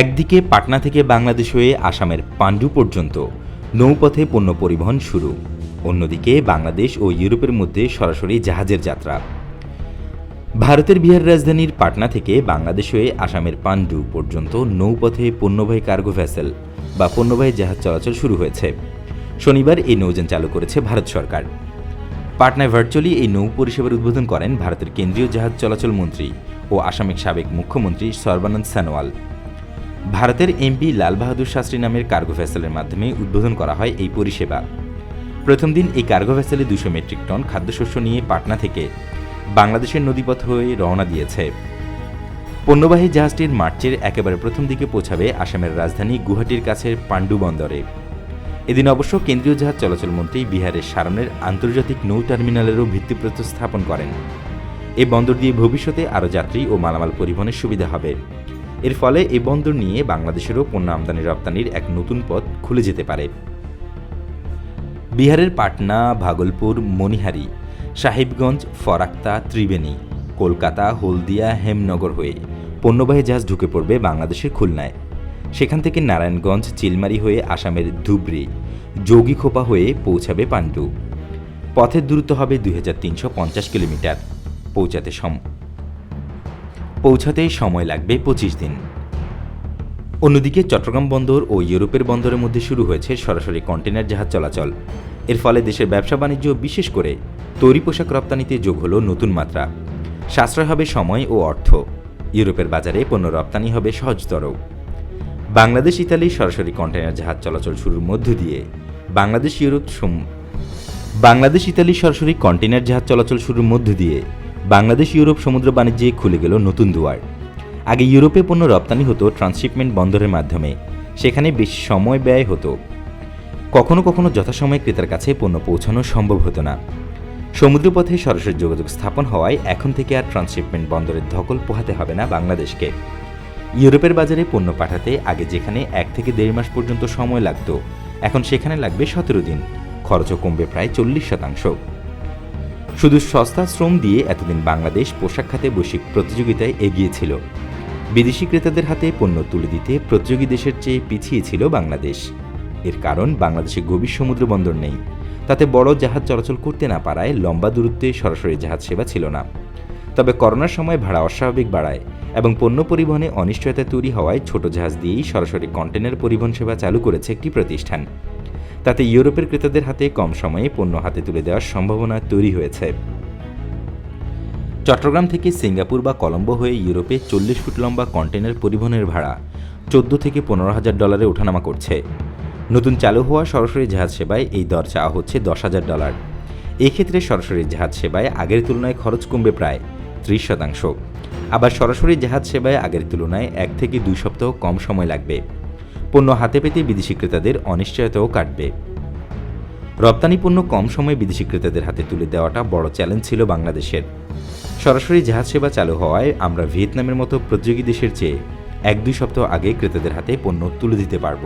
একদিকে পাটনা থেকে বাংলাদেশ হয়ে আসামের পাণ্ডু পর্যন্ত নৌপথে পণ্য পরিবহন শুরু। অন্যদিকে বাংলাদেশ ও ইউরোপের মধ্যে সরাসরি জাহাজের যাত্রা। ভারতের বিহার রাজধানীর পাটনা থেকে বাংলাদেশ হয়ে আসামের পাণ্ডু পর্যন্ত নৌপথে পণ্যবাহী কার্গো ভ্যাসেল বা পণ্যবাহী জাহাজ চলাচল শুরু হয়েছে। শনিবার এই নৌযান চালু করেছে ভারত সরকার। পাটনায় ভার্চুয়ালি এই নৌ পরিষেবার উদ্বোধন করেন ভারতের কেন্দ্রীয় জাহাজ চলাচল মন্ত্রী ও আসামের সাবেক মুখ্যমন্ত্রী সর্বানন্দ সানোয়াল। ভারতের এমপি লাল বাহাদুর শাস্ত্রী নামের কার্গো ভ্যাসেলের মাধ্যমে উদ্বোধন করা হয় এই পরিষেবা। প্রথম দিন এই কার্গো ভ্যাসেলে দুশো মেট্রিক টন খাদ্যশস্য নিয়ে পাটনা থেকে বাংলাদেশের নদীপথ হয়ে রওনা দিয়েছে। পণ্যবাহী জাহাজটির মার্চের একেবারে প্রথম দিকে পৌঁছাবে আসামের রাজধানী গুয়াহাটির কাছের পাণ্ডু বন্দরে। এদিন অবশ্য কেন্দ্রীয় জাহাজ চলাচল মন্ত্রী বিহারের সারনের আন্তর্জাতিক নৌ টার্মিনালেরও ভিত্তিপ্রস্তর স্থাপন করেন। এই বন্দর দিয়ে ভবিষ্যতে আরও যাত্রী ও মালামাল পরিবহনের সুবিধা হবে। এর ফলে এই বন্দর নিয়ে বাংলাদেশেরও পণ্য আমদানি রপ্তানির এক নতুন পথ খুলে যেতে পারে। বিহারের পাটনা, ভাগলপুর মণিহারি সাহেবগঞ্জ ফরাক্তা ত্রিবেণী, কলকাতা, হলদিয়া, হেমনগর হয়ে পণ্যবাহী জাহাজ ঢুকে পড়বে বাংলাদেশের খুলনায়। সেখান থেকে নারায়ণগঞ্জ, চিলমারি হয়ে আসামের ধুবড়ি যোগীখোপা হয়ে পৌঁছাবে পাণ্ডু পথের দূরত্ব হবে দুই হাজার তিনশো পঞ্চাশ কিলোমিটার। পৌঁছাতে সম পৌঁছাতে সময় লাগবে পঁচিশ দিন। অন্যদিকে চট্টগ্রাম বন্দর ও ইউরোপের বন্দরের মধ্যে শুরু হয়েছে সরাসরি কন্টেনার জাহাজ চলাচল। এর ফলে দেশের ব্যবসা বাণিজ্য বিশেষ করে তৈরি পোশাক রপ্তানিতে যোগ হলো নতুন মাত্রা। সাশ্রয় হবে সময় ও অর্থ। ইউরোপের বাজারে পণ্য রপ্তানি হবে সহজতর। বাংলাদেশ, ইতালি সরাসরি কন্টেনার জাহাজ চলাচল শুরুর মধ্য দিয়ে বাংলাদেশ, ইউরোপ বাংলাদেশ, ইতালি সরাসরি কন্টেনার জাহাজ চলাচল শুরুর মধ্য দিয়ে বাংলাদেশ, ইউরোপ সমুদ্র বাণিজ্যে খুলে গেল নতুন দুয়ার। আগে ইউরোপে পণ্য রপ্তানি হতো ট্রান্সশিপমেন্ট বন্দরের মাধ্যমে, সেখানে বেশি সময় ব্যয় হতো। কখনো কখনো যথাসময়ে ক্রেতার কাছে পণ্য পৌঁছানো সম্ভব হতো না। সমুদ্রপথে সরাসরি যোগাযোগ স্থাপন হওয়ায় এখন থেকে আর ট্রান্সশিপমেন্ট বন্দরের ধকল পোহাতে হবে না বাংলাদেশকে। ইউরোপের বাজারে পণ্য পাঠাতে আগে যেখানে এক থেকে দেড় মাস পর্যন্ত সময় লাগত, এখন সেখানে লাগবে সতেরো দিন। খরচও কমবে প্রায় চল্লিশ শতাংশ। শুধু সস্তা শ্রম দিয়ে এতদিন বাংলাদেশ পোশাক খাতে বৈশ্বিক প্রতিযোগিতায় এগিয়ে ছিল বিদেশি ক্রেতাদের হাতে পণ্য তুলে দিতে প্রতিযোগী দেশের চেয়ে পিছিয়ে ছিল বাংলাদেশ। এর কারণ বাংলাদেশে গভীর সমুদ্র বন্দর নেই। তাতে বড় জাহাজ চলাচল করতে না পারায় লম্বা দূরত্বে সরাসরি জাহাজ সেবা ছিল না। তবে করোনার সময় ভাড়া অস্বাভাবিক বাড়ায় এবং পণ্য পরিবহনে অনিশ্চয়তা তৈরি হওয়ায় ছোট জাহাজ দিয়েই সরাসরি কন্টেনার পরিবহন সেবা চালু করেছে একটি প্রতিষ্ঠান। তাতে ইউরোপের ক্রেতাদের হাতে কম সময়ে পণ্য হাতে তুলে দেওয়ার সম্ভাবনা তৈরি হয়েছে। চট্টগ্রাম থেকে সিঙ্গাপুর বা কলম্বো হয়ে ইউরোপে চল্লিশ ফুট লম্বা কন্টেনার পরিবহনের ভাড়া চোদ্দ থেকে পনেরো হাজার ডলারে ওঠানামা করছে। নতুন চালু হওয়া সরাসরি জাহাজ সেবায় এই দর চাওয়া হচ্ছে দশ হাজার ডলার। এক্ষেত্রে সরাসরি জাহাজ সেবায় আগের তুলনায় খরচ কমবে প্রায় ত্রিশ শতাংশ। আবার সরাসরি জাহাজ সেবায় আগের তুলনায় এক থেকে দুই সপ্তাহ কম সময় লাগবে। পণ্য হাতে পেতে বিদেশি ক্রেতাদের অনিশ্চয়তাও কাটবে। রপ্তানি পণ্য কম সময়ে বিদেশি ক্রেতাদের হাতে তুলে দেওয়াটা বড় চ্যালেঞ্জ ছিল বাংলাদেশের। সরাসরি জাহাজ সেবা চালু হওয়ায় আমরা ভিয়েতনামের মতো প্রতিযোগী দেশের চেয়ে এক দুই সপ্তাহ আগে ক্রেতাদের হাতে পণ্য তুলে দিতে পারব।